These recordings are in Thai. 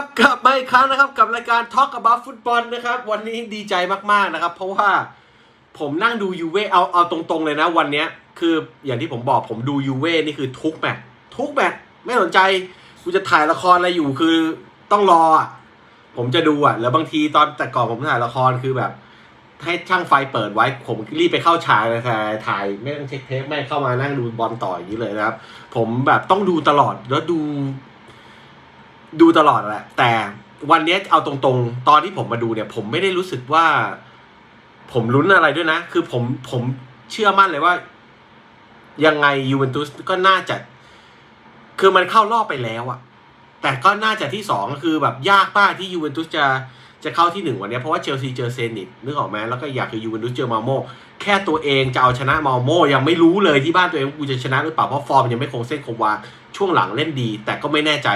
ครับกลับมาอีกครั้งนะครับกับรายการ Talk About Football นะครับ วันนี้ดีใจมากๆนะครับ เพราะว่าผมนั่งดูยูเว่เอาเอาตรงๆเลยนะ วันเนี้ยคืออย่างที่ผมบอกผมดูยูเว่นี่คือทุกแมตทุกแมตไม่สนใจกูจะถ่ายละครอะไรอยู่คือต้องรออะผมจะดูอะแล้วบางทีตอนแต่ก่อนผมถ่ายละครคือแบบ ให้ช่างไฟเปิดไว้ ผมรีบไปเข้าฉากเลยค่ะถ่ายไม่ต้องเช็คเทปไม่เข้ามานั่งดูบอลต่ออย่างนี้เลยนะครับ ผมแบบต้องดูตลอดแล้วดู ดูตลอดแหละ แต่วันนี้เอาตรงๆ ตอนที่ผมมาดูเนี่ย ผมไม่ได้รู้สึกว่า ผมลุ้นอะไรด้วยนะ คือผมผมเชื่อมั่นเลยว่า ยังไงยูเวนตุสก็น่าจะ คือมันเข้ารอบไปแล้วอะแต่ก็น่าจะที่สองคือแบบยากป้าที่ยูเวนตุสจะ จะเข้าที่หนึ่งวันนี้เพราะว่าเชลซีเจอเซนิตนึกออกไหมแล้วก็อยากคือยูเวนตุสเจอมาโมแค่ตัวเองจะเอาชนะมาโมยังไม่รู้เลยที่บ้านตัวเองกูจะชนะหรือเปล่าเพราะฟอร์มยังไม่คงเส้นคงวาช่วงหลังเล่นดี แต่ก็ไม่แน่ใจ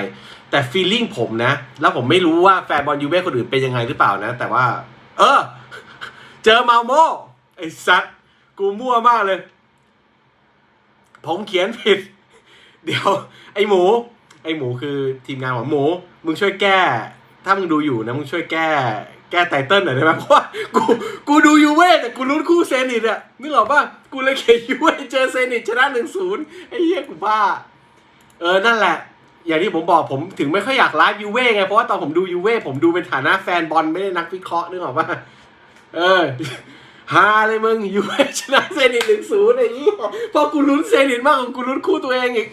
แต่ฟีลลิ่งผมนะ แล้วผมไม่รู้ว่าแฟนบอลยูเว่คนอื่นเป็นยังไงหรือเปล่านะ แต่ว่า เออ เจอมาโมไอ้สัตว์กูมั่วมากเลย ผมเขียนผิด เดี๋ยว ไอ้หมู ไอ้หมูคือทีมงานของหมู มึงช่วยแก้ ถ้ามึงดูอยู่นะมึงช่วยแก้ แก้ไตเติ้ลหน่อยได้ไหมเพราะว่ากูกูดูยูเว่แต่กูลุ้นคู่เซนิตอะนึกออกป่ะกูเลยเขียนยูเว่เจอเซนิตชนะหนึ่งศูนย์ไอ้เหี้ยกูบ้า เออนั่นแหละ อย่างที่ผมบอกผมถึงไม่ค่อยอยากไลฟ์ยูเว่ไงเพราะว่าตอนผมดูยูเว่ผมดูเป็นฐานะแฟนบอลไม่ได้นักวิเคราะห์นึกออกป่ะเออฮาเลยมึงยูเว่ชนะเซนิตหนึ่งศูนย์ไอ้ยี่พอกูลุ้นเซนิตมากกว่ากูลุ้นคู่ตัวเองอีก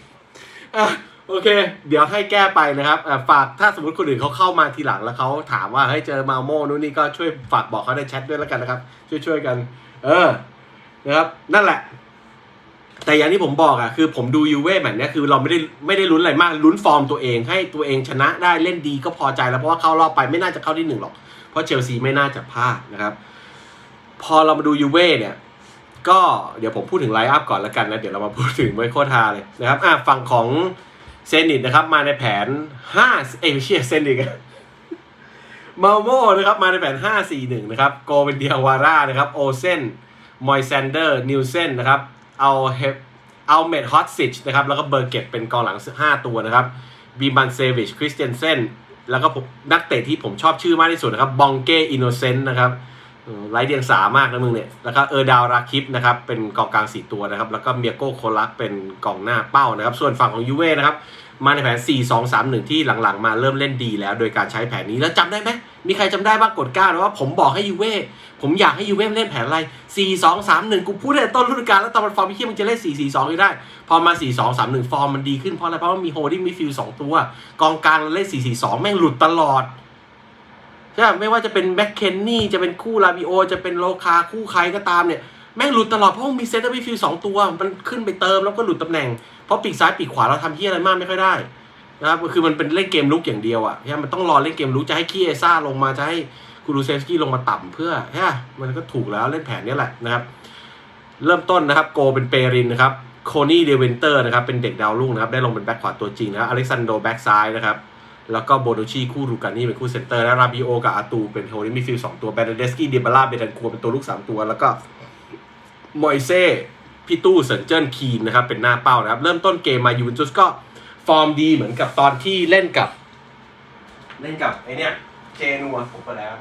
อะ โอเค เดี๋ยวให้แก้ไปนะครับฝากถ้าสมมติคนอื่นเขาเข้ามาทีหลังแล้วเขาถามว่าเฮ้เจอมาโมนู่นนี่ก็ช่วยฝากบอกเขาในแชทด้วยแล้วกันนะครับ ช่วยๆกัน เออนะครับนั่นแหละ แต่อย่างที่ผมบอกอะคือผมดูยูเว่แบบเนี้ยคือเราไม่ได้ไม่ได้ลุ้นอะไรมากลุ้นฟอร์มตัวเอง ให้ตัวเองชนะได้เล่นดีก็พอใจแล้วเพราะว่าเข้ารอบไปไม่น่าจะเข้าที่หนึ่งหรอก เพราะเชลซีไม่น่าจะพลาดนะครับ พอเรามาดูยูเว่เนี่ยก็เดี๋ยวผมพูดถึงไลน์อัพก่อนแล้วกันนะเดี๋ยวเรามาพูดถึงไวโคทาเลยนะครับอะฝั่งของ เซนิตนะครับมาในแผน5เอ้ยไม่ใช่เซนิตมาโมนะครับมาในแผน 5-4-1 นะครับ โกเป็นเดียวาร่านะครับ โอเซน มอยแซนเดอร์ นิวเซนนะครับ เอาเฮปเอาเมดฮอตซิชนะครับ แล้วก็เบอร์เก็ตเป็นกองหลัง 5 ตัวนะครับ บีบันเซวิช คริสเตียนเซน แล้วก็นักเตะที่ผมชอบชื่อมากที่สุดนะครับ บองเก้ อินโนเซนต์นะครับ ไร้เดียงสามากนะมึงเนี่ย แล้วก็เออดาวราคิปนะครับ เป็นกองกลางสี่ตัวนะครับ แล้วก็เมียโก้โคลักเป็นกองหน้าเป้านะครับ ส่วนฝั่งของยูเว่นะครับ มาในแผน 4 2 3 1 ที่หลังๆ มาเริ่มเล่นดีแล้ว โดยการใช้แผนนี้ แล้วจำได้ไหม มีใครจำได้บ้างกดก้านะว่าผมบอกให้ยูเว่ ผมอยากให้ยูเว่เล่นแผนอะไร 4 2 3 1 กูพูดตั้งแต่ต้นฤดูกาลแล้วตอนมันฟอร์มที่มันจะเล่น 4 4 2อยู่ได้ พอมา 4 2 3 1 ฟอร์มมันดีขึ้นเพราะอะไร เพราะว่ามีโฮดิ้งมิดฟิลสองตัว กองกลางเล่น 4 4 2 แม่งหลุดตลอด ใช่ไม่ว่าจะเป็นแบ็คเคนนี่จะเป็นคู่ลาบิโอ จะเป็นโลคาคู่ใครก็ตามเนี่ย แม่งหลุดตลอดเพราะมีเซนเตอร์มิฟิลสองตัว มันขึ้นไปเติมแล้วก็หลุดตำแหน่ง เพราะปีกซ้ายปีกขวาเราทำที่อะไรมากไม่ค่อยได้นะครับคือมันเป็นเล่นเกมลุกอย่างเดียวอะใช่มันต้องรอเล่นเกมลุกจะให้คีเอซ่าลงมาจะให้คูรูเซฟสกี้ลงมาต่ำเพื่อใช่มันก็ถูกแล้วเล่นแผนนี้แหละนะครับ เริ่มต้นนะครับโกเป็นเปรินนะครับโคนี่เดเวนเตอร์นะครับเป็นเด็กดาวรุ่งนะครับได้ลงเป็นแบ็คขวาตัวจริงนะอเล็กซานโดแบ็คซ้ายนะครับ แล้วก็โบโดชีคู่รูกานี่เป็นคู่เซนเตอร์และราบิโอกับอาตูเป็นโฮนี่มีฟิลสองตัวแบนเดสกี้เดบาร่าเบดันคัวเป็นตัวลูกสามตัว แล้วก็มอยเซ่พี่ตู้เซินเจิ้นคีนนะครับเป็นหน้าเป้านะครับ เริ่มต้นเกมมายูเวนตุสก็ฟอร์มดีเหมือนกับตอนที่เล่นกับ เล่นกับไอเนี้ยเจนัวผมไปแล้ว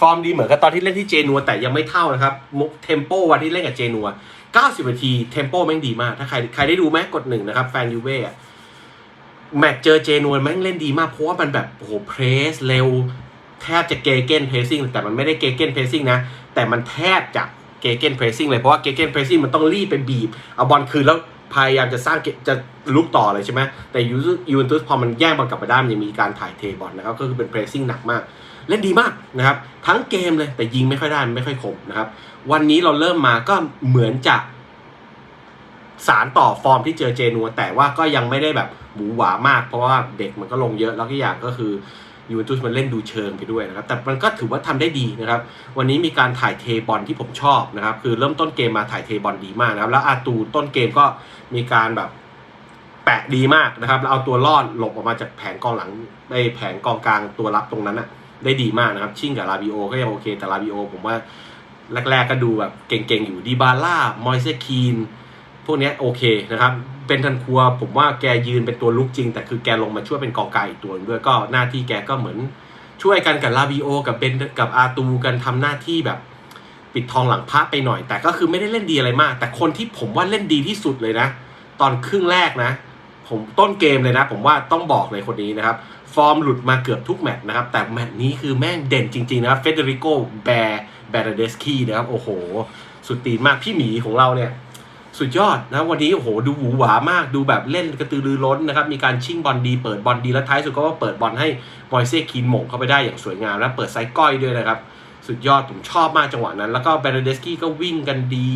ฟอร์มดีเหมือนกับตอนที่เล่นที่เจนัวแต่ยังไม่เท่านะครับมุกเทมโปวันที่เล่นกับเจนัว90นาทีเทมโปแม่งดีมาก ถ้าใครใครได้ดูไหมกดหนึ่งนะครับ แฟนยูเว่ แมตช์เจอเจนวนแม่งเล่นดีมากเพราะว่ามันแบบโอ้โหเพรสเร็ว แทบจะเกเกนเพรสซิ่งแต่มันไม่ได้เกเกนเพรสซิ่งนะ แต่มันแทบจะเกเกนเพรสซิ่งเลยเพราะว่าเกเกนเพรสซิ่งมันต้องรีบไปบีบ เอาบอลคืนแล้วพยายามจะสร้างจะลุกต่อเลยใช่ไหมแต่ยูยูเวนตุสพอมันแย่งบอลกลับมาได้มันยังมีการถ่ายเทบอลนะครับก็คือเป็นเพรสซิ่งหนักมาก เล่นดีมากนะครับทั้งเกมเลยแต่ยิงไม่ค่อยได้ไม่ค่อยคมนะครับวันนี้เราเริ่มมาก็เหมือนจะ สารต่อฟอร์มที่เจอเจนัวแต่ว่าก็ยังไม่ได้แบบหมูหวามาก เพราะว่าเด็กมันก็ลงเยอะแล้วก็อย่างก็คือยูเวนตุสมันเล่นดูเชิงไปด้วยนะครับแต่มันก็ถือว่าทำได้ดีนะครับ วันนี้มีการถ่ายเทบอลที่ผมชอบนะครับ คือเริ่มต้นเกมมาถ่ายเทบอลดีมากนะครับ แล้วอาตูต้นเกมก็มีการแบบแปะดีมากนะครับแล้วเอาตัวรอดหลบออกมาจากแผงกองหลังในแผงกองกลางตัวรับตรงนั้นนะได้ดีมากนะครับ ชิ่งกับลาบิโอก็ยังโอเคแต่ลาบิโอผมว่าแรกๆก็ดูแบบเก่งๆอยู่ดีบาร่ามอยเซคีน พวกนี้โอเคนะครับ เป็นทันครัวผมว่าแกยืนเป็นตัวลุกจริง แต่คือแกลงมาช่วยเป็นกองกลางอีกตัวด้วยก็หน้าที่แกก็เหมือนช่วยกันกับลาบิโอ กับเบนกับอาตูกันทำหน้าที่แบบปิดทองหลังพระไปหน่อย แต่ก็คือไม่ได้เล่นดีอะไรมาก แต่คนที่ผมว่าเล่นดีที่สุดเลยนะ ตอนครึ่งแรกนะ ผมต้นเกมเลยนะ ผมว่าต้องบอกเลยคนนี้นะครับ ฟอร์มหลุดมาเกือบทุกแมตช์นะครับ แต่แมตช์นี้คือแม่งเด่นจริง ๆ นะครับเฟเดริโกแบร์แบรเดสคีนะครับ โอ้โห สุดตีนมากพี่หมีของเราเนี่ย สุดยอดนะวันนี้โอ้โหดูหวือหวามากดูแบบเล่นกระตือรือร้นนะครับ มีการชิงบอลดีเปิดบอลดีแล้วท้ายสุดก็ว่าเปิดบอลให้บอยเซ่คีนหม่งเข้าไปได้อย่างสวยงาม แล้วเปิดไซส์ก้อยด้วยนะครับ สุดยอดผมชอบมากจังหวะนั้น แล้วก็เบรเดสกี้ก็วิ่งกันดี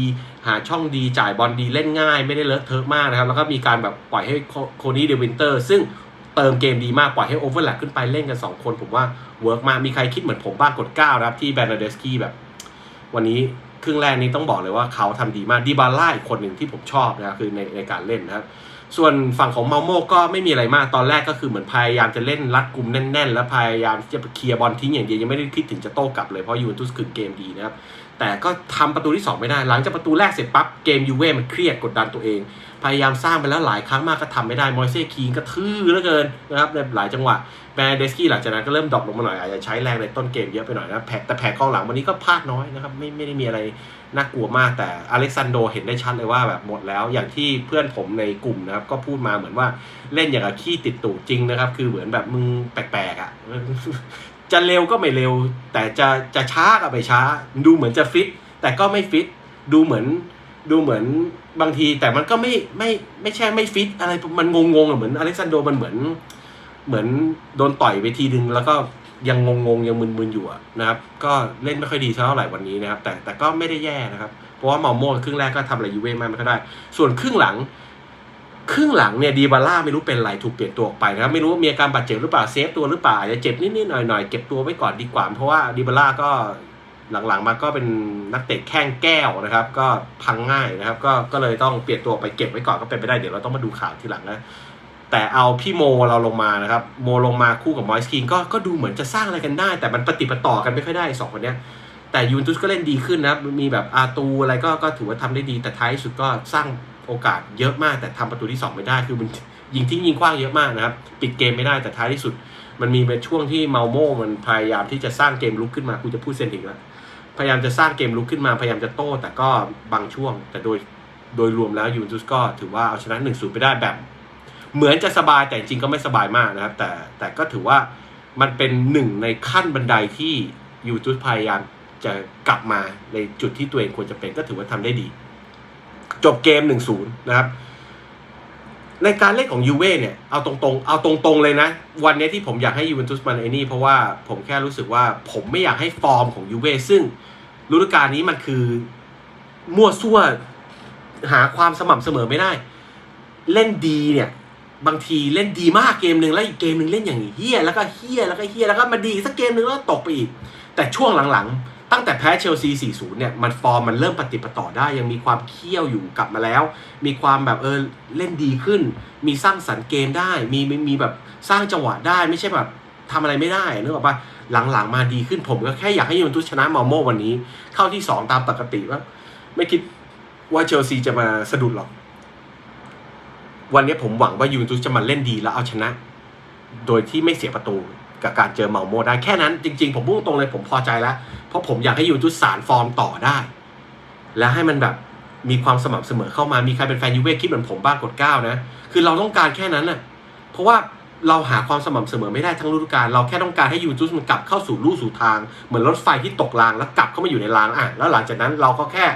หาช่องดีจ่ายบอลดีเล่นง่าย ไม่ได้เลอะเทอะมากนะครับ แล้วก็มีการแบบปล่อยให้โคโคนี่เดวินเตอร์ ซึ่งเติมเกมดีมากปล่อยให้โอเวอร์แลปขึ้นไปเล่นกัน 2 คนผมว่าเวิร์กมากมีใครคิดเหมือนผมบ้างกด9นะครับที่เบรเดสกี้แบบ วันนี้ ครึ่งแรกนี้ต้องบอกเลยว่าเขาทำดีมากดีบาร่าอีกคนหนึ่งที่ผมชอบนะครับคือในในการเล่นนะครับส่วนฝั่งของเมาโมก็ไม่มีอะไรมากตอนแรกก็คือเหมือนพยายามจะเล่นรัดกลุ่มแน่น ๆ แล้วพยายามจะเคลียร์บอลทิ้งอย่างเดียวยังไม่ได้คิดถึงจะโต้กลับเลยเพราะยูเวนตุสคือเกมดีนะครับ แต่ก็ทำประตูที่ 2 ไม่ได้ หลังจากประตูแรกเสร็จปั๊บเกมยูเว่มันเครียดกดดันตัวเอง พยายามสร้างไปแล้วหลายครั้งมากก็ทำไม่ได้มอยเซ่คีนก็ทื่อเหลือเกินนะครับในหลายจังหวะแบรเดสกี้หลังจากนั้นก็เริ่มดรอปลงมาหน่อยอาจจะใช้แรงในต้นเกมเยอะไปหน่อยนะแผแต่แผลกองหลังวันนี้ก็พลาดน้อยนะครับไม่ไม่ได้มีอะไรน่ากลัวมากแต่อเล็กซานโดเห็นได้ชัดเลยว่าแบบหมดแล้วอย่างที่เพื่อนผมในกลุ่มนะครับก็พูดมาเหมือนว่าเล่นอย่างกับขี้ติดตูดจริงนะครับ คือเหมือนแบบมึงแปลกๆอะ จะเร็วก็ไม่เร็ว แต่จะจะช้าก็ไม่ช้า ดูเหมือนจะฟิต แต่ก็ไม่ฟิต ดูเหมือนดูเหมือนบางที แต่มันก็ไม่ไม่ไม่ใช่ไม่ฟิต อะไรมันงงๆอะเหมือนอเล็กซานโดมันเหมือน เหมือนโดนต่อยไปทีนึงแล้วก็ยังงงๆยังมึนๆอยู่อะนะครับ ก็เล่นไม่ค่อยดีเท่าไหร่วันนี้นะครับ แต่แต่ก็ไม่ได้แย่นะครับ เพราะว่าเมาโม่ครึ่งแรกก็ทำอะไรยูเว่มากไม่ค่อยได้ ส่วนครึ่งหลัง ครึ่งหลังเนี่ยดีบาร่าไม่รู้เป็นไรถูกเปลี่ยนตัวออกไปนะครับ ไม่รู้ว่ามีอาการบาดเจ็บหรือเปล่าเซฟตัวหรือเปล่าอาจจะเจ็บนิดๆหน่อยๆเก็บตัวไว้ก่อนดีกว่า เพราะว่าดีบาร่าก็หลังๆมาก็เป็นนักเตะแข้งแก้วนะครับ ก็พังง่ายนะครับ ก็ก็เลยต้องเปลี่ยนตัวไปเก็บไว้ก่อนก็เป็นไปได้เดี๋ยวเราต้องมาดูข่าวทีหลังนะแต่เอาพี่โมเราลงมานะครับโมลงมาคู่กับมอยส์คิงก็ก็ดูเหมือนจะสร้างอะไรกันได้ แต่มันปฏิปต่อกันไม่ค่อยได้สองคนเนี้ยแต่ยูนตุสก็เล่นดีขึ้นนะมีแบบอาตูอะไรก็ก็ถือว่าทำได้ดีแต่ท้ายสุดก็สร้าง โอกาสเยอะมากแต่ทำประตูที่ 2 ไม่ได้ คือมันยิงทิ้งยิงคว้างเยอะมากนะครับ ปิดเกมไม่ได้แต่ท้ายที่สุด มันมีเป็นช่วงที่เมาโม่มันพยายามที่จะสร้างเกมลุกขึ้นมากูจะพูดเซนติกแล้วพยายามจะสร้างเกมลุกขึ้นมาพยายามจะโต้ แต่ก็บางช่วง แต่โดยโดยรวมแล้วยูเวนตุสก็ถือว่าเอาชนะ1นูนย์ไปได้แบบ เหมือนจะสบายแต่จริงก็ไม่สบายมากนะครับ แต่แต่ก็ถือว่ามันเป็นหนึ่งในขั้นบันไดที่ยูทูบพยายามจะกลับมาในจุดที่ตัวเองควรจะเป็นก็ถือว่าทำได้ดี จบเกม 1-0 นะครับ ในการเล่นของยูเว่เนี่ย เอาตรงๆ เอาตรงๆเลยนะ วันนี้ที่ผมอยากให้ยูเวนตุสมันไอ้นี่เพราะว่าผมแค่รู้สึกว่าผมไม่อยากให้ฟอร์มของยูเว่ซึ่งฤดูกาลนี้มันคือมั่วซั่วหาความสม่ำเสมอไม่ได้ เล่นดีเนี่ย บางทีเล่นดีมากเกมหนึ่งแล้วอีกเกมหนึ่งเล่นอย่างเฮี้ยแล้วก็เฮี้ยแล้วก็เฮี้ยแล้วก็มาดีสักเกมหนึ่งแล้วตกไปอีก แต่ช่วงหลังๆ ตั้งแต่แพ้เชลซี 4-0 เนี่ย มันฟอร์มมันเริ่มปฏิปต่อได้ ยังมีความเคี่ยวอยู่กลับมาแล้ว มีความแบบเออเล่นดีขึ้น มีสร้างสรรค์เกมได้ มีมีมีแบบสร้างจังหวะได้ ไม่ใช่แบบทำอะไรไม่ได้นึกออกปะหลังๆมาดีขึ้นผมก็แค่อยากให้ยูเวนตุสชนะมาโมวันนี้ เข้าที่ 2 ตามปกติว่าไม่คิดว่าเชลซีจะมาสะดุดหรอก วันนี้ผมหวังว่ายูเวนตุสจะมาเล่นดีแล้วเอาชนะ โดยที่ไม่เสียประตู กับการเจอเมาโมได้แค่นั้นจริง ๆ ผมพูดตรงเลยผมพอใจแล้ว เพราะผมอยากให้ยูเวนตุสสารฟอร์มต่อได้ และให้มันแบบมีความสม่ำเสมอเข้ามามีใครเป็นแฟนยูเว่คิดเหมือนผมบ้างกดเก้านะคือเราต้องการแค่นั้นน่ะเพราะว่าเราหาความสม่ำเสมอไม่ได้ทั้งฤดูกาลเราแค่ต้องการให้ยูเวนตุสมันกลับเข้าสู่ลู่สู่ทาง เหมือนรถไฟที่ตกรางแล้วกลับเข้ามาอยู่ในรางอะแล้วหลังจากนั้นเราก็แค่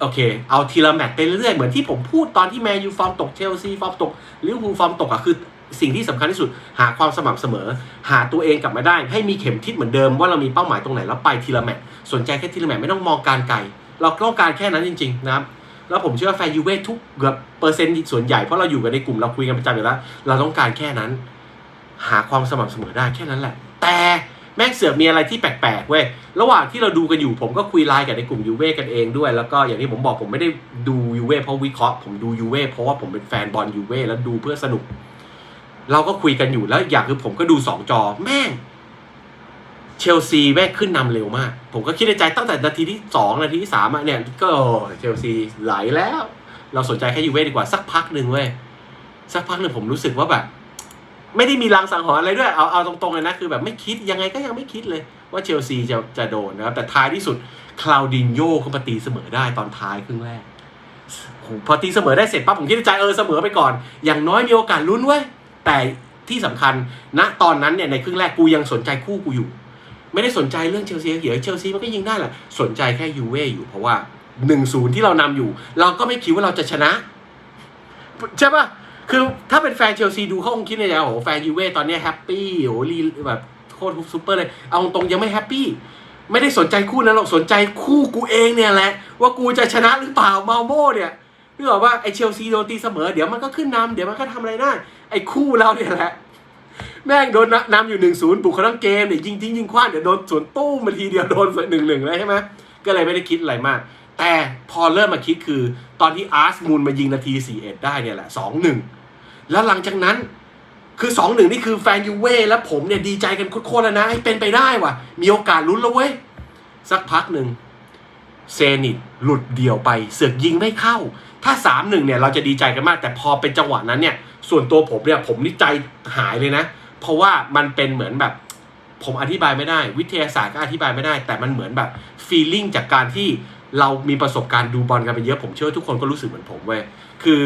โอเค เอาทีละแมตช์ไปเรื่อยเหมือนที่ผมพูดตอนที่แมนยูฟอร์มตกเชลซีฟอร์มตกลิเวอร์พูลฟอร์มตกอะคือ สิ่งที่สำคัญที่สุดหาความสม่ำเสมอ หาตัวเองกลับมาได้ ให้มีเข็มทิศเหมือนเดิมว่าเรามีเป้าหมายตรงไหนแล้วไปทีละแมตสนใจแค่ทีละแมตไม่ต้องมองการไกลเราต้องการแค่นั้นจริง ๆ นะครับแล้วผมเชื่อว่าแฟนยูเว่ทุกเกือบเปอร์เซ็นต์ส่วนใหญ่เพราะเราอยู่กันในกลุ่มเราคุยกันประจำอยู่แล้ว เราต้องการแค่นั้น หาความสม่ำเสมอได้แค่นั้นแหละ แต่แม่งเสือกมีอะไรที่แปลกๆเว้ยระหว่างที่เราดูกันอยู่ผมก็คุยไลน์กับในกลุ่มยูเว่กันเองด้วย แล้วก็อย่างที่ผมบอกผมไม่ได้ดูยูเว่เพราะวิเคราะห์ผมดูยูเว่เพราะว่าผมเป็นแฟนบอลยูเว่แล้วดูเพื่อสนุก เราก็คุยกันอยู่แล้วอย่างคือผมก็ดูสองจอแม่ง เชลซีแม่งขึ้นนำเร็วมาก ผมก็คิดในใจตั้งแต่นาทีที่สองนาทีที่สามอะเนี่ย ก็โอ้เชลซีไหลแล้ว เราสนใจแค่ยูเว่ดีกว่าสักพักหนึ่งเว้ยสักพักหนึ่งผมรู้สึกว่าแบบไม่ได้มีรางสังหรณ์อะไรด้วยเอาเอาตรงๆเลยนะคือแบบไม่คิดยังไงก็ยังไม่คิดเลย ว่าเชลซีจะจะโดนนะครับแต่ท้ายที่สุดคลาวดินโยเขามาตีเสมอได้ตอนท้ายครึ่งแรกโหพอตีเสมอได้เสร็จปั๊บผมคิดในใจเออเสมอไปก่อน อย่างน้อยมีโอกาสลุ้นเว้ย แต่ที่สำคัญณตอนนั้นเนี่ยในครึ่งแรกกูยังสนใจคู่กูอยู่ ไม่ได้สนใจเรื่องเชลซีเขียวเชลซีมันก็ยิงได้แหละสนใจแค่ยูเว่อยู่เพราะว่าหนึ่งศูนย์ที่เรานำอยู่ เราก็ไม่คิดว่าเราจะชนะใช่ปะคือถ้าเป็นแฟนเชลซีดูเขาคงคิดในใจโอ้โหแฟนยูเว่ตอนนี้แฮปปี้โอ้รีแบบโคตรซุปเปอร์เลย เอาตรงๆยังไม่แฮปปี้ไม่ได้สนใจคู่นั้นหรอกสนใจคู่กูเองเนี่ยแหละว่ากูจะชนะหรือเปล่ามาโม่เนี่ย นึกออกว่าไอเชลซีโดนตีเสมอเดี๋ยวมันก็ขึ้นนำเดี๋ยวมันก็ทำอะไรได้ ไอคู่เราเนี่ยแหละ แม่งโดนนำอยู่หนึ่งศูนย์บุกเขาทั้งเกมเนี่ยยิงทิ้งยิงคว้างเดี๋ยวโดนสวนตู้มาทีเดียวโดนหนึ่งหนึ่งเลยใช่ไหมก็เลยไม่ได้คิดอะไรมาก แต่พอเริ่มมาคิดคือ ตอนที่อาร์สมูลมายิงนาทีสี่เอ็ดได้เนี่ยแหละสองหนึ่งแล้วหลังจากนั้นคือสองหนึ่งนี่คือแฟนยูเว่และผมเนี่ยดีใจกันโคตรแล้วนะให้เป็นไปได้ว่ะ มีโอกาสลุ้นแล้วเว้ยสักพักหนึ่งเซนิตหลุดเดี่ยวไป เสือกยิงไม่เข้า ถ้าสามหนึ่งเนี่ยเราจะดีใจกันมาก แต่พอเป็นจังหวะนั้นเนี่ย ส่วนตัวผมเนี่ยผมนี่ใจหายเลยนะ เพราะว่ามันเป็นเหมือนแบบ ผมอธิบายไม่ได้ วิทยาศาสตร์ก็อธิบายไม่ได้ แต่มันเหมือนแบบฟีลลิ่งจากการที่เรามีประสบการณ์ดูบอลกันไปเยอะผมเชื่อทุกคนก็รู้สึกเหมือนผมเว้ยคือ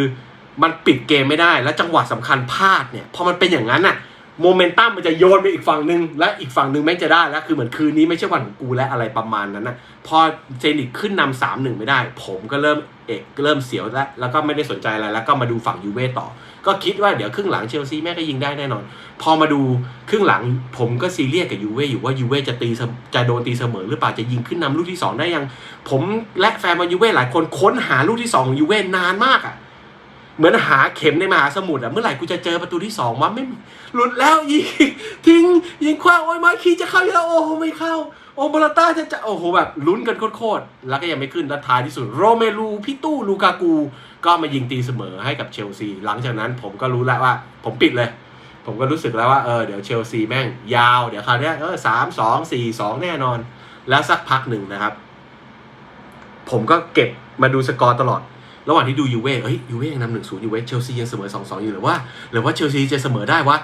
มันปิดเกมไม่ได้แล้วจังหวะสำคัญพลาดเนี่ยพอมันเป็นอย่างนั้นอะ โมเมนตัมมันจะโยนไปอีกฝั่งหนึ่งและอีกฝั่งหนึ่งแม่งจะได้แล้วคือเหมือนคืนนี้ไม่ใช่วันของกูและอะไรประมาณนั้นนะพอเซนิตขึ้นนำสามหนึ่งไม่ได้ ผมก็เริ่มเอกเริ่มเสียวแล้วแล้วก็ไม่ได้สนใจอะไรแล้วก็มาดูฝั่งยูเว่ต่อ ก็คิดว่าเดี๋ยวครึ่งหลังเชลซีแม่งก็ยิงได้แน่นอน พอมาดูครึ่งหลังผมก็ซีเรียสกับยูเว่อยู่ว่ายูเว่จะตีจะโดนตีเสมอหรือเปล่าจะยิงขึ้นนำลูกที่สองได้ยัง ผมและแฟนบอลยูเว่หลายคนค้นหาลูกที่สองของยูเว่นานมากอะ เหมือนหาเข็มในมหาสมุทรอะเมื่อไหร่กูจะเจอประตูที่สองวะไม่หลุดแล้วยิงทิ้งยิงคว้าโอ้ยมาคีจะเข้าอยู่แล้วโอ้โหไม่เข้า โอ้บอลต้าจะจะโอ้โหแบบลุ้นกันโคตรๆแล้วก็ยังไม่ขึ้นแล้วท้ายที่สุดโรเมลูพี่ตู้ลูกากู ก็มายิงตีเสมอให้กับเชลซี หลังจากนั้นผมก็รู้แล้วว่า ผมปิดเลย ผมก็รู้สึกแล้วว่าเออเดี๋ยวเชลซีแม่งยาวเดี๋ยวคราวเนี้ยเออสามสองสี่สองแน่นอน แล้วสักพักหนึ่งนะครับ ผมก็เก็บมาดูสกอร์ตลอด ระหว่างที่ดูยูเว่เฮ้ยยูเว่ยังนำหนึ่งศูนย์ยูเว่เชลซียังเสมอสองสองอยู่หรือว่า หรือว่าเชลซีจะเสมอได้วะ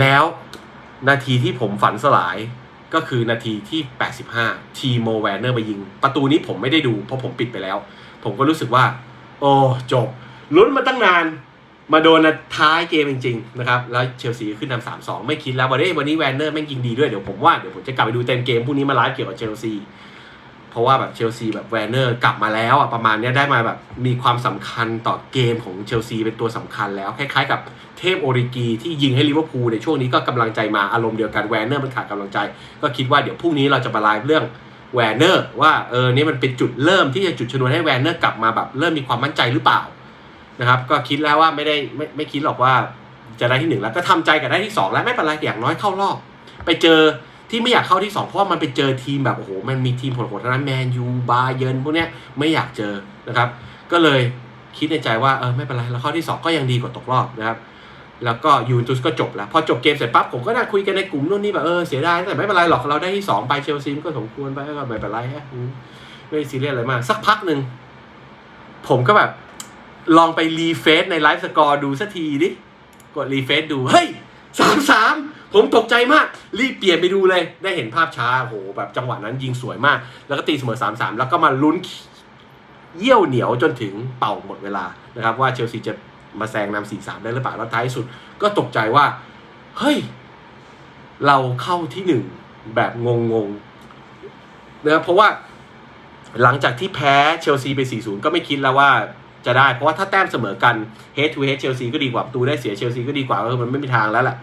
แล้วนาทีที่ผมฝันสลายก็คือนาทีที่ 85 ทีโมแวนเนอร์มายิง ประตูนี้ผมไม่ได้ดูเพราะผมปิดไปแล้ว ผมก็รู้สึกว่า โอ้จบลุ้นมาตั้งนาน มาโดนนาท้ายเกมจริงๆนะครับ แล้วเชลซีขึ้นนำสามสองไม่คิดแล้ววันนี้วันนี้แวนเนอร์แม่งยิงดีด้วย เดี๋ยวผมว่าเดี๋ยวผมจะกลับไปดูเต็มเกมพรุ่งนี้มาไลฟ์เกี่ยวกับเชลซี เพราะว่าแบบเชลซีแบบแวนเนอร์กลับมาแล้วอะประมาณเนี้ยได้มาแบบมีความสำคัญต่อเกมของเชลซีเป็นตัวสำคัญแล้ว คล้ายๆกับเทพโอริกีที่ยิงให้ลิเวอร์พูลในช่วงนี้ก็กำลังใจมาอารมณ์เดียวกันแวนเนอร์มันขาดกำลังใจ ก็คิดว่าเดี๋ยวพรุ่งนี้เราจะมาไลฟ์เรื่องแวนเนอร์ว่าเออนี่มันเป็นจุดเริ่มที่จะจุดชนวนให้แวนเนอร์กลับมาแบบเริ่มมีความมั่นใจหรือเปล่านะครับก็คิดแล้วว่าไม่ได้ไม่ไม่คิดหรอกว่าจะได้ที่หนึ่งแล้วก็ทำใจกับได้ที่สองแล้วไม่เป็นไรอย่างน้อยเข้ารอบ ไปเจอ ที่ไม่อยากเข้าที่สองเพราะมันไปเจอทีมแบบโอ้โหมันมีทีมโหดทั้งนั้นแมนยูบาเยิร์นพวกเนี้ยไม่อยากเจอนะครับ ก็เลยคิดในใจว่าเออไม่เป็นไรเราเข้าที่สองก็ยังดีกว่าตกรอบนะครับ แล้วก็ยูเวนตุสก็จบแล้ว พอจบเกมเสร็จปั๊บผมก็นั่งคุยกันในกลุ่มนู่นนี่แบบเออเสียดายแต่ไม่เป็นไรหรอกเราได้ที่สองไปเชลซีก็สมควรไปก็ไม่เป็นไรฮะไม่ซีเรียสอะไรมากสักพักหนึ่งผมก็แบบลองไปรีเฟซในไลฟ์สกอร์ดูสักทีดิกดรีเฟซดูเฮ้ยสามสาม ผมตกใจมาก รีบเปลี่ยนไปดูเลย ได้เห็นภาพช้าโหแบบจังหวะนั้นยิงสวยมาก แล้วก็ตีเสมอสามสามแล้วก็มาลุ้นเยี่ยวเหนียวจนถึงเป่าหมดเวลานะครับว่าเชลซีจะมาแซงนำสี่สามได้หรือเปล่าแล้วท้ายสุด ก็ตกใจว่า เฮ้ย เราเข้าที่หนึ่งแบบงงๆนะเพราะว่าหลังจากที่แพ้เชลซีไป 4-0 ก็ไม่คิดแล้วว่าจะได้ เพราะว่าถ้าแต้มเสมอกัน head to head เชลซีก็ดีกว่าประตูได้เสียเชลซีก็ดีกว่าเออมันไม่มีทางแล้วแหละ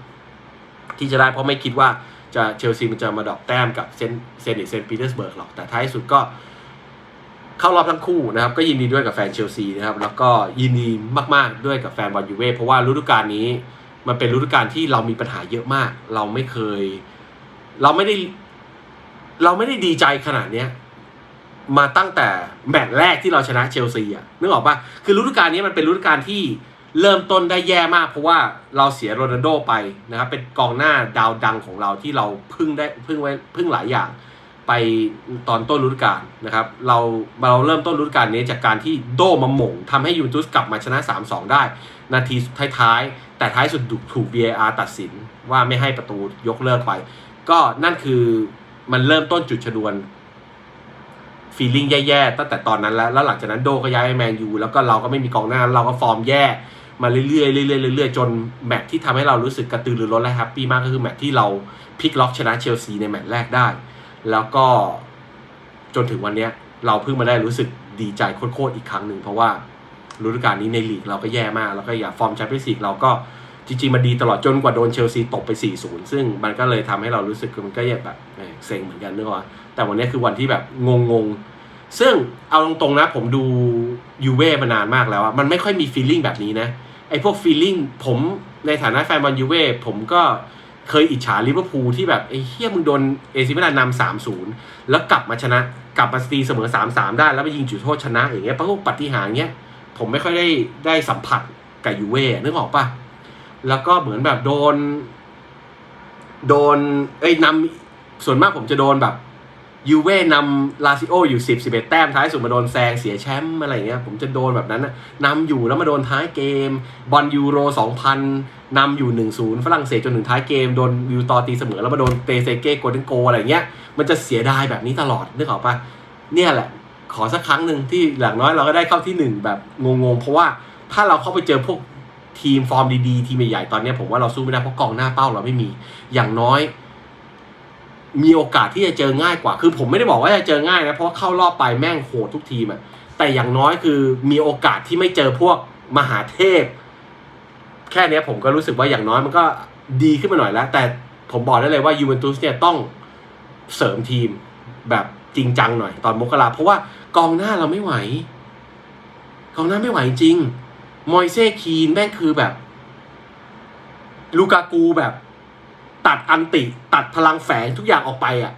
ที่จะได้เพราะไม่คิดว่าจะเชลซีมันจะมาดรอกแต้มกับเซนเซนต์เซนต์ปีเตอร์สเบิร์กหรอก แต่ท้ายสุดก็เข้ารอบทั้งคู่นะครับ ก็ยินดีด้วยกับแฟนเชลซีนะครับ แล้วก็ยินดีมาก ๆ ด้วยกับแฟนบอลยูเว่เพราะว่าฤดูกาลนี้ มันเป็นฤดูกาลที่เรามีปัญหาเยอะมาก เราไม่เคย เราไม่ได้ เราไม่ได้ดีใจขนาดเนี้ยมาตั้งแต่แมตช์แรกที่เราชนะเชลซีอะนึกออกปะคือฤดูกาลนี้มันเป็นฤดูกาลที่ เริ่มต้นได้แย่มาก เพราะว่าเราเสียโรนัลโดไปนะครับเป็นกองหน้าดาวดังของเราที่เราพึ่งได้พึ่งไว้พึ่งหลายอย่างไปตอนต้นฤดูกาลนะครับเราเราเริ่มต้นฤดูกาลนี้จากการที่โดมาหม่งทำให้ยูนตุสกลับมาชนะ 3-2 ได้ นาทีท้ายๆ แต่ท้ายสุดถูก VAR ตัดสินว่าไม่ให้ประตูยกเลิกไป ก็นั่นคือมันเริ่มต้นจุดชนวนฟีลลิ่งแย่ๆตั้งแต่ตอนนั้นแล้ว แล้วหลังจากนั้นโดก็ย้ายไปแมนยูแล้วก็เราก็ไม่มีกองหน้า เราก็ฟอร์มแย่ มาเรื่อยๆเรื่อยๆเรื่อยๆจนแมตช์ที่ทำให้เรารู้สึกกระตือรือร้นและแฮปปี้มากก็คือแมตช์ที่เราพลิกล็อกชนะเชลซีในแมตช์แรกได้ แล้วก็จนถึงวันเนี้ยเราเพิ่งมาได้รู้สึกดีใจโคตรๆอีกครั้งหนึ่งเพราะว่าฤดูกาลนี้ในลีกเราก็แย่มาก แล้วก็อย่าฟอร์มแชมเปี้ยนส์ลีกเราก็จริงๆมันดีตลอดจนกว่าโดนเชลซีตกไป 4-0 ซึ่งมันก็เลยทำให้เรารู้สึกมันก็แบบเอ้ยเซ็งเหมือนกันนึกว่าแต่วันนี้คือวันที่แบบงงๆ ซึ่งเอาตรงๆนะผมดูยูเว่มานานมากแล้วอะมันไม่ค่อยมีฟีลลิ่งแบบนี้นะ ไอ้พวกฟีลลิ่งผมในฐานะแฟนบอลยูเว่ผมก็เคยอิจฉาลิเวอร์พูลที่แบบไอ้เฮียมึงโดนเอซิมิลานนำสามศูนย์แล้วกลับมาชนะ กลับมาตีเสมอสามสามได้ แล้วไปยิงจุดโทษชนะอย่างเงี้ยพวกปฏิหารเงี้ยผมไม่ค่อยได้ได้สัมผัสกับยูเว่นึกออกปะแล้วก็เหมือนแบบโดน โดน เอ้ยนำส่วนมากผมจะโดนแบบ ยูเว่นำลาซิโออยู่สิบสิบเอ็ดแต้มท้ายสุดมาโดนแซงเสียแชมป์อะไรอย่างเงี้ยผมจะโดนแบบนั้นนะนำอยู่แล้วมาโดนท้ายเกม บอลยูโรสองพันนำอยู่หนึ่งศูนย์ฝรั่งเศสจนถึงท้ายเกม โดนวิวตอตีเสมอแล้วมาโดนเตเซเก้โกลเด้นโกอะไรเงี้ยมันจะเสียดายแบบนี้ตลอดนึกออกปะเนี่ยแหละ ขอสักครั้งหนึ่งที่อย่างน้อยเราก็ได้เข้าที่หนึ่งแบบงงๆ เพราะว่าถ้าเราเข้าไปเจอพวกทีมฟอร์มดีๆ ทีมใหญ่ๆตอนเนี้ยผมว่าเราสู้ไม่ได้เพราะกองหน้าเป้าเราไม่มีอย่างน้อย มีโอกาสที่จะเจอง่ายกว่า คือผมไม่ได้บอกว่าจะเจอง่ายนะ เพราะเข้ารอบไปแม่งโหดทุกทีมอะแต่อย่างน้อยคือมีโอกาสที่ไม่เจอพวกมหาเทพ แค่นี้ผมก็รู้สึกว่าอย่างน้อยมันก็ดีขึ้นมาหน่อยแล้ว แต่ผมบอกได้เลยว่ายูเวนตุสเนี่ยต้องเสริมทีมแบบจริงจังหน่อยตอนมกราเพราะว่ากองหน้าเราไม่ไหว กองหน้าไม่ไหวจริง มอยเซ่คีนแม่งคือแบบ ลูกากูแบบ ตัดอันติ ตัดพลังแฝงทุกอย่างออกไปอะ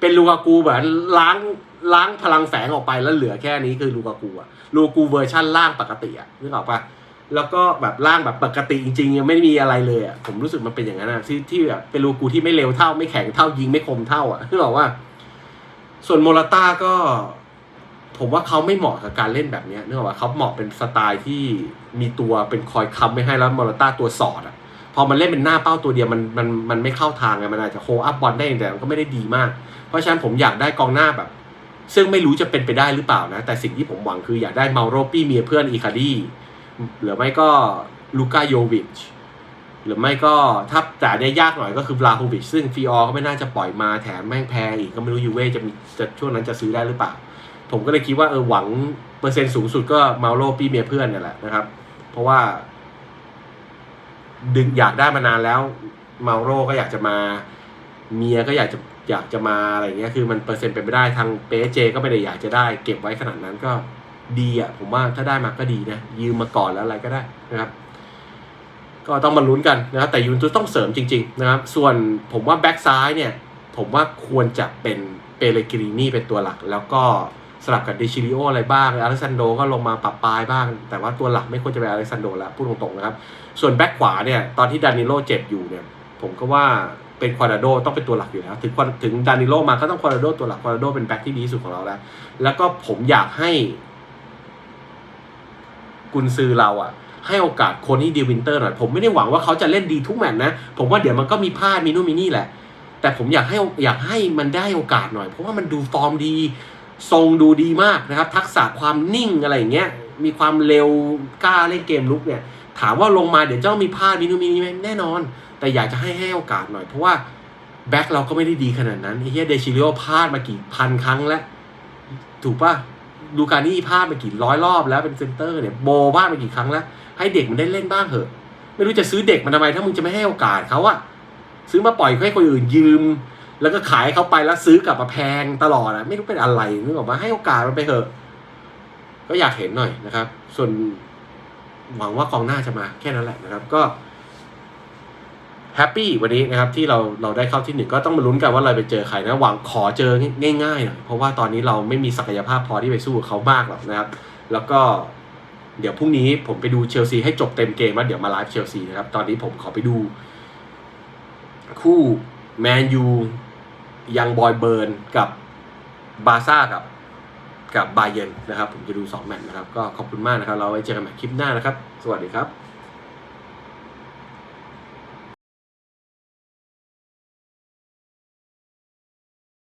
เป็นลูกากูแบบล้างล้างพลังแฝงออกไปแล้วเหลือแค่นี้คือลูกากูอะลูกากูเวอร์ชั่นล่างปกติอะนึกออกปะแล้วก็แบบล่างแบบปกติจริง ๆ ยังไม่มีอะไรเลยอะผมรู้สึกมันเป็นอย่างนั้นอะที่ที่แบบเป็นลูกากูที่ไม่เร็วเท่าไม่แข็งเท่ายิงไม่คมเท่าอะนึกออกว่า ส่วนโมราต้าก็ ผมว่าเขาไม่เหมาะกับการเล่นแบบเนี้ยนึกออกว่าเขาเหมาะเป็นสไตล์ที่มีตัวเป็นคอยค้ำไม่ให้แล้วโมราต้าตัวสอดอะ อมันเล่นเป็นหน้าเป้าตัวเดียวมันมันมันไม่เข้าทางไงมันอาจจะโคอัพบอลได้แต่มันก็ไม่ได้ดีมาก เพราะฉะนั้นผมอยากได้กองหน้าแบบ ซึ่งไม่รู้จะเป็นไปได้หรือเปล่านะ แต่สิ่งที่ผมหวังคืออยากได้เมาโรปี้เมียเพื่อนอีคาดีหรือไม่ก็ลูกาโยวิชหรือไม่ก็ถ้าแต่ได้ยากหน่อยก็คือลาโฮวิชซึ่งฟีออก็ไม่น่าจะปล่อยมาแถมแม่งแพงอีกก็ไม่รู้ยูเว่จะมีจะช่วงนั้นจะซื้อได้หรือเปล่า ผมก็เลยคิดว่าเออหวังเปอร์เซ็นต์สูงสุดก็เมาโรปี้เมียเพื่อนนี่แหละนะครับ เพราะว่า ดึงอยากได้มานานแล้วเมาโรก็อยากจะมา เมียก็อยากจะอยากจะมาอะไรเงี้ยคือมันเปอร์เซ็นต์เป็นไปได้ทางเปเจก็ไม่ได้อยากจะได้ เก็บไว้ขนาดนั้นก็ดีอะผมว่าถ้าได้มาก็ดีนะยืมมาก่อนแล้วอะไรก็ได้นะครับ ก็ต้องมาลุ้นกันนะครับแต่ยูนตุสต้องเสริมจริง ๆ นะครับ ส่วนผมว่าแบ็กซ้ายเนี่ย ผมว่าควรจะเป็นเปเรกิรินี่เป็นตัวหลัก แล้วก็ ลับกับเดชิริโออะไรบ้างอเล็กซานโดก็ลงมาปรับปลายบ้าง แต่ว่าตัวหลักไม่ควรจะเป็นอเล็กซานโดแล้วพูดตรงๆนะครับ ส่วนแบ็กขวาเนี่ยตอนที่ดานิโลเจ็บอยู่เนี่ยผมก็ว่าเป็นควาราโดต้องเป็นตัวหลักอยู่แล้ว ถึงถึงดานิโลมาก็ต้องควาราโดตัวหลักควาราโดเป็นแบ็กที่ดีที่สุดของเราแล้วแล้วก็ผมอยากให้กุนซือเราอะให้โอกาสโคนี่ดีวินเตอร์หน่อย ผมไม่ได้หวังว่าเขาจะเล่นดีทุกแมตช์นะ ผมว่าเดี๋ยวมันก็มีพลาดมีนู่นมีนี่แหละ แต่ผมอยากให้อยากให้มันได้โอกาสหน่อย เพราะว่ามันดูฟอร์มดี ทรงดูดีมากนะครับ ทักษะความนิ่งอะไรอย่างเงี้ยมีความเร็วกล้าเล่นเกมลุกเนี่ย ถามว่าลงมาเดี๋ยวจะต้องมีพลาดมีนู่นมีนี่ไหมแน่นอน แต่อยากจะให้ให้โอกาสหน่อย เพราะว่าแบ็คเราก็ไม่ได้ดีขนาดนั้นเฮียเดชิริโอพลาดมากี่พันครั้งแล้ว ถูกป่ะดูการนี่พลาดมากี่ร้อยรอบแล้วเป็นเซนเตอร์เนี่ยโบพลาดมากี่ครั้งแล้ว ให้เด็กมันได้เล่นบ้างเถอะ ไม่รู้จะซื้อเด็กมันทำไมถ้ามึงจะไม่ให้โอกาสเขาอะซื้อมาปล่อยให้คนอื่นยืม แล้วก็ขายเขาไปแล้วซื้อกลับมาแพงตลอดอะไม่รู้เป็นอะไรนึกออกมาให้โอกาสมันไปเถอะ ก็อยากเห็นหน่อยนะครับ ส่วนหวังว่ากองหน้าจะมาแค่นั้นแหละนะครับ ก็แฮปปี้วันนี้นะครับที่เราเราได้เข้าที่หนึ่งก็ต้องมาลุ้นกันว่าเราไปเจอใครนะหวังขอเจอง่ายๆหน่อยเพราะว่าตอนนี้เราไม่มีศักยภาพพอที่ไปสู้กับเขามากหรอกนะครับ แล้วก็เดี๋ยวพรุ่งนี้ผมไปดูเชลซีให้จบเต็มเกมแล้วเดี๋ยวมาไลฟ์เชลซีนะครับ ตอนนี้ผมขอไปดู คู่แมนยู ยังบอยเบิร์นกับบาซ่ากับกับบาเยนนะครับ ผมจะดู 2 แมตช์นะครับ ก็ขอบคุณมากนะครับ เราไว้เจอกันใหม่คลิปหน้านะครับ สวัสดีครับ